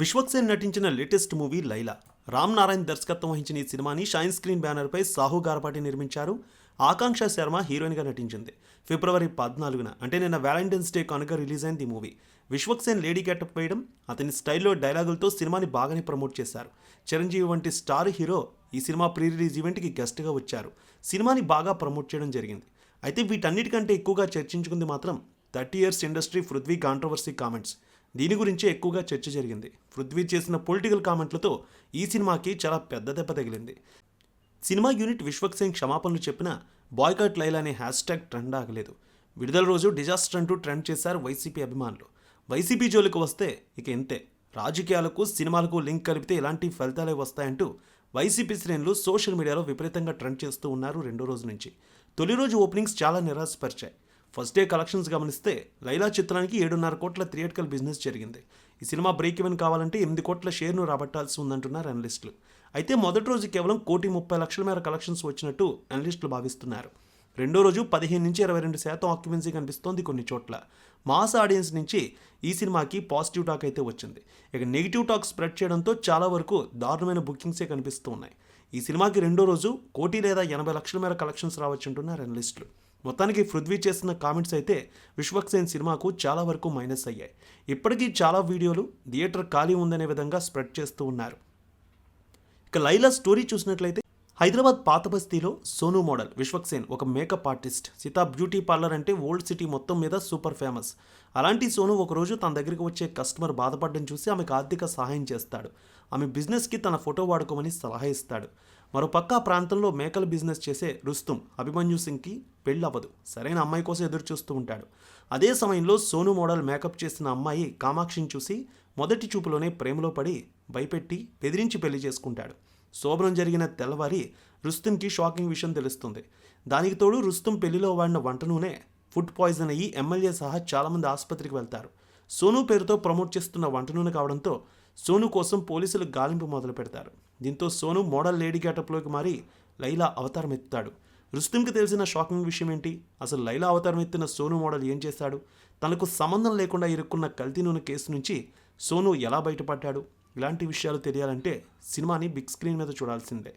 విశ్వక్సేన్ నటించిన latest movie Laila. Ram Narayan దర్శకత్వం వహించిన ఈ సినిమాని షైన్ స్క్రీన్ బ్యానర్పై సాహు గారపాటి నిర్మించారు. ఆకాంక్ష శర్మ హీరోయిన్గా నటించింది. ఫిబ్రవరి పద్నాలుగున అంటే నిన్న వ్యాలంటైన్స్ డే కనుక రిలీజ్ అయింది ఈ మూవీ. విశ్వక్సేన్ లేడీ గెటప్ వేయడం అతని స్టైల్లో డైలాగులతో సినిమాని బాగానే ప్రమోట్ చేశారు. చిరంజీవి వంటి స్టార్ హీరో ఈ సినిమా ప్రీ రిలీజ్ ఈవెంట్కి గెస్ట్గా వచ్చారు. సినిమాని బాగా ప్రమోట్ చేయడం జరిగింది. అయితే వీటన్నిటికంటే ఎక్కువగా చర్చించుకుంది మాత్రం thirty years industry Prithvi controversy comments. దీని గురించే ఎక్కువగా చర్చ జరిగింది. పృథ్వీ చేసిన పొలిటికల్ కామెంట్లతో ఈ సినిమాకి చాలా పెద్ద దెబ్బ తగిలింది. సినిమా యూనిట్ విశ్వక్సేన్ క్షమాపణలు చెప్పిన బాయ్కాట్ లైలా అనే హ్యాష్ ట్యాగ్ ట్రెండ్ ఆగలేదు. విడుదల రోజు డిజాస్టర్ అంటూ ట్రెండ్ చేశారు వైసీపీ అభిమానులు. వైసీపీ జోలికి వస్తే ఇక ఇంతే. రాజకీయాలకు సినిమాలకు లింక్ కలిపితే ఇలాంటి ఫలితాలే వస్తాయంటూ వైసీపీ శ్రేణులు సోషల్ మీడియాలో విపరీతంగా ట్రెండ్ చేస్తూ ఉన్నారు రెండో రోజు నుంచి. తొలి రోజు ఓపెనింగ్స్ చాలా నిరాశపరిచాయి. ఫస్ట్ డే కలెక్షన్స్ గమనిస్తే లైలా చిత్రానికి ఏడున్నర కోట్ల థియేటికల్ బిజినెస్ జరిగింది. ఈ సినిమా బ్రేక్ ఈవెన్ కావాలంటే ఎనిమిది కోట్ల షేర్ను రాబట్టాల్సి ఉందంటున్నారు అనలిస్టులు అయితే మొదటి రోజు కేవలం కోటి ముప్పై లక్షల మేర కలెక్షన్స్ వచ్చినట్టు అనలిస్టులు భావిస్తున్నారు. రెండో రోజు పదిహేను నుంచి ఇరవై రెండు శాతం ఆక్యుపెన్సీ కనిపిస్తోంది కొన్ని చోట్ల. మాస్ ఆడియన్స్ నుంచి ఈ సినిమాకి పాజిటివ్ టాక్ అయితే వచ్చింది. ఇక నెగిటివ్ టాక్ స్ప్రెడ్ చేయడంతో చాలా వరకు దారుణమైన బుకింగ్సే కనిపిస్తూ ఉన్నాయి. ఈ సినిమాకి రెండో రోజు కోటి లేదా ఎనభై లక్షల మేర కలెక్షన్స్ రావచ్చుంటున్నారు అనలిస్టులు మొత్తానికి పృథ్వీ చేసిన కామెంట్స్ అయితే విశ్వక్సేన్ సినిమాకు చాలా వరకు మైనస్ అయ్యాయి. ఇప్పటికీ చాలా వీడియోలు థియేటర్ ఖాళీ ఉందనే విధంగా స్ప్రెడ్ చేస్తూ ఉన్నారు. ఇక లైలా స్టోరీ చూసినట్లయితే హైదరాబాద్ పాత బస్తీలో సోను మోడల్ విశ్వక్సేన్ ఒక makeup artist. Seetha beauty parlour old city city మొత్తం మీద సూపర్ ఫేమస్. అలాంటి సోను ఒకరోజు తన దగ్గరికి వచ్చే కస్టమర్ బాధపడడం చూసి ఆమెకు ఆర్థిక సహాయం చేస్తాడు. ఆమె బిజినెస్కి తన ఫోటో వాడుకోమని సలహా ఇస్తాడు. మరోపక్క ఆ ప్రాంతంలో మేకల బిజినెస్ చేసే రుస్తుం అభిమన్యు సింగ్కి పెళ్ళవ్వదు. సరైన అమ్మాయి కోసం ఎదురు చూస్తూ ఉంటాడు. అదే సమయంలో సోను మోడల్ మేకప్ చేసిన అమ్మాయి కామాక్షిని చూసి మొదటి చూపులోనే ప్రేమలో పడి భయపెట్టి బెదిరించి పెళ్ళి చేసుకుంటాడు. శోభనం జరిగిన తెల్లవారి రుస్తుంకి షాకింగ్ విషయం తెలుస్తుంది. దానికి తోడు రుస్తుం పెళ్ళిలో వాడిన వంట నూనె ఫుడ్ పాయిజన్ అయ్యి ఎమ్మెల్యే సహా చాలామంది ఆసుపత్రికి వెళ్తారు. సోను పేరుతో ప్రమోట్ చేస్తున్న వంట నూనె కావడంతో సోను కోసం పోలీసులు గాలింపు మొదలు పెడతారు. దీంతో సోను మోడల్ లేడీ గేటప్లోకి మారి లైలా అవతారం ఎత్తుతాడు. రుస్తుంకి తెలిసిన షాకింగ్ విషయం ఏంటి? అసలు లైలా అవతారం ఎత్తిన సోను మోడల్ ఏం చేశాడు తనకు సంబంధం లేకుండా ఇరుక్కున్న కల్తీ నూనె కేసు నుంచి సోను ఎలా బయటపడ్డాడు? ఇలాంటి విషయాలు తెలియాలంటే సినిమాని బిగ్ స్క్రీన్ మీద చూడాల్సిందే.